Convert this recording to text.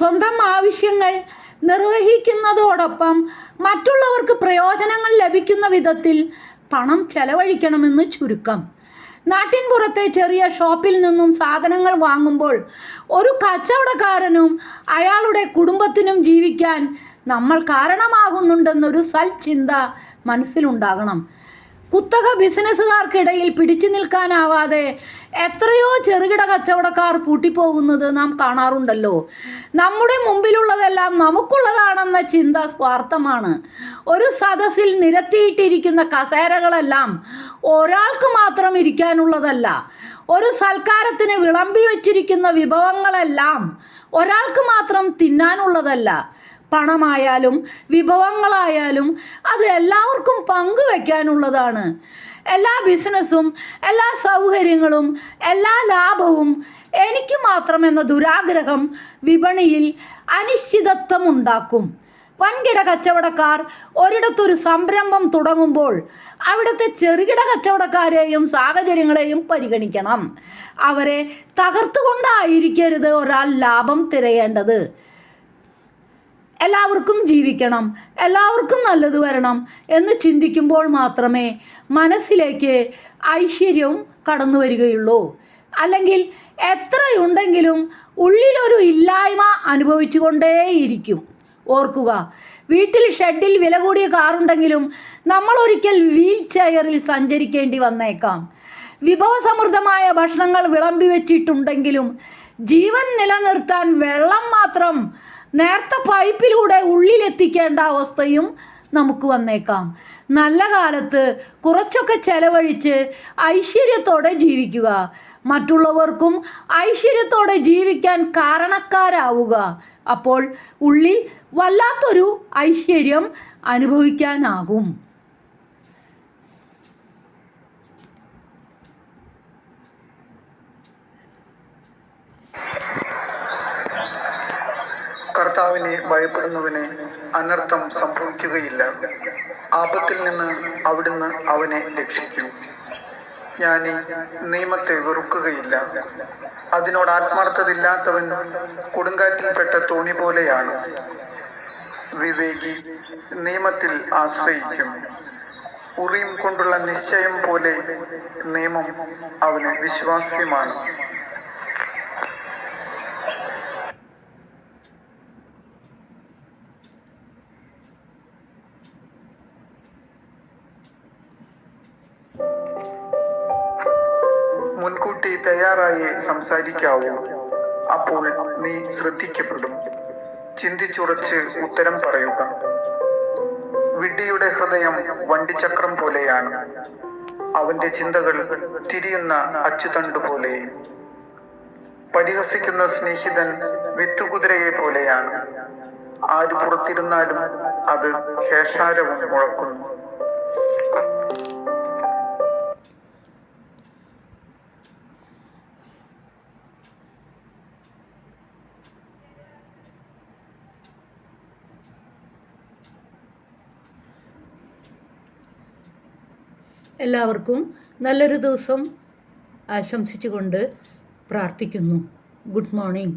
സ്വന്തം ആവശ്യങ്ങൾ നിർവഹിക്കുന്നതോടൊപ്പം മറ്റുള്ളവർക്ക് പ്രയോജനങ്ങൾ ലഭിക്കുന്ന വിധത്തിൽ പണം ചെലവഴിക്കണമെന്ന് ചുരുക്കം. നാട്ടിൻപുറത്തെ ചെറിയ ഷോപ്പിൽ നിന്നും സാധനങ്ങൾ വാങ്ങുമ്പോൾ ഒരു കച്ചവടക്കാരനും അയാളുടെ കുടുംബത്തിനും ജീവിക്കാൻ നമ്മൾ കാരണമാകുന്നുണ്ടെന്നൊരു സൽചിന്ത മനസ്സിലുണ്ടാകണം. കുത്തക ബിസിനസ്സുകാർക്കിടയിൽ പിടിച്ചു നിൽക്കാനാവാതെ എത്രയോ ചെറുകിട കച്ചവടക്കാർ പൂട്ടിപ്പോകുന്നത് നാം കാണാറുണ്ടല്ലോ. നമ്മുടെ മുമ്പിലുള്ളതെല്ലാം നമുക്കുള്ളതാണെന്ന ചിന്ത സ്വാർത്ഥമാണ്. ഒരു സദസ്സിൽ നിരത്തിയിട്ടിരിക്കുന്ന കസേരകളെല്ലാം ഒരാൾക്ക് മാത്രം ഇരിക്കാനുള്ളതല്ല ഒരു സൽക്കാരത്തിന് വിളമ്പി വച്ചിരിക്കുന്ന വിഭവങ്ങളെല്ലാം ഒരാൾക്ക് മാത്രം തിന്നാനുള്ളതല്ല. പണമായാലും വിഭവങ്ങളായാലും അത് എല്ലാവർക്കും പങ്കുവെക്കാനുള്ളതാണ്. എല്ലാ ബിസിനസ്സും എല്ലാ സൗകര്യങ്ങളും എല്ലാ ലാഭവും എനിക്ക് മാത്രമെന്ന ദുരാഗ്രഹം വിപണിയിൽ അനിശ്ചിതത്വം ഉണ്ടാക്കും വൻകിട കച്ചവടക്കാർ ഒരിടത്തൊരു സംരംഭം തുടങ്ങുമ്പോൾ അവിടുത്തെ ചെറുകിട കച്ചവടക്കാരെയും സാഹചര്യങ്ങളെയും പരിഗണിക്കണം. അവരെ തകർത്തുകൊണ്ടായിരിക്കരുത് ഒരാൾ ലാഭം തിരയേണ്ടത്. എല്ലാവർക്കും ജീവിക്കണം എല്ലാവർക്കും നല്ലത് വരണം എന്ന് ചിന്തിക്കുമ്പോൾ മാത്രമേ മനസ്സിലേക്ക് ഐശ്വര്യവും കടന്നു വരികയുള്ളൂ. അല്ലെങ്കിൽ എത്രയുണ്ടെങ്കിലും ഉള്ളിലൊരു ഇല്ലായ്മ അനുഭവിച്ചുകൊണ്ടേയിരിക്കും. ഓർക്കുക വീട്ടിൽ ഷെഡിൽ വില കൂടിയ കാറുണ്ടെങ്കിലും നമ്മൾ ഒരിക്കൽ വീൽ ചെയറിൽ സഞ്ചരിക്കേണ്ടി വന്നേക്കാം. വിഭവസമൃദ്ധമായ ഭക്ഷണങ്ങൾ വിളമ്പി വെച്ചിട്ടുണ്ടെങ്കിലും ജീവൻ നിലനിർത്താൻ വെള്ളം മാത്രം നേർത്ത പൈപ്പിലൂടെ ഉള്ളിലെത്തിക്കേണ്ട അവസ്ഥയും നമുക്ക് വന്നേക്കാം. നല്ല കാലത്ത് കുറച്ചൊക്കെ ചെലവഴിച്ച് ഐശ്വര്യത്തോടെ ജീവിക്കുക. മറ്റുള്ളവർക്കും ഐശ്വര്യത്തോടെ ജീവിക്കാൻ കാരണക്കാരാവുക. അപ്പോൾ ഉള്ളിൽ വല്ലാത്തൊരു ഐശ്വര്യം അനുഭവിക്കാനാകും. കർത്താവിനെ ഭയപ്പെടുന്നവന് അനർത്ഥം സംഭവിക്കുകയില്ല. ആപത്തിൽ നിന്ന് അവിടുന്ന് അവനെ രക്ഷിക്കും. ഞാൻ നിയമത്തെ വെറുക്കുകയില്ല. അതിനോട് ആത്മാർത്ഥതയില്ലാത്തവൻ കൊടുങ്കാറ്റിൽപ്പെട്ട തോണി പോലെയാണ്. വിവേകി നിയമത്തിൽ ആശ്രയിക്കും. ഉറിയും കൊണ്ടുള്ള നിശ്ചയം പോലെ നിയമം അവന് വിശ്വാസ്യമാണ്. തയ്യാറായി സംസാരിക്കാവൂ. അപ്പോൾ നീ ശ്രദ്ധിക്കപ്പെടും. ചിന്തിച്ചുറച്ച് ഉത്തരം പറയുക. വിഡ്ഢിയുടെ ഹൃദയം വണ്ടിച്ചക്രം പോലെയാണ്. അവന്റെ ചിന്തകൾ തിരിയുന്ന അച്ചുതണ്ട് പോലെ. പരിഹസിക്കുന്ന സ്നേഹിതൻ വിത്തുകുതിരയെ പോലെയാണ്. ആര് പുറത്തിരുന്നാലും അത് ഖേഷാരവും മുഴക്കുന്നു. എല്ലാവർക്കും നല്ലൊരു ദിവസം ആശംസിച്ചുകൊണ്ട് പ്രാർത്ഥിക്കുന്നു. Good morning.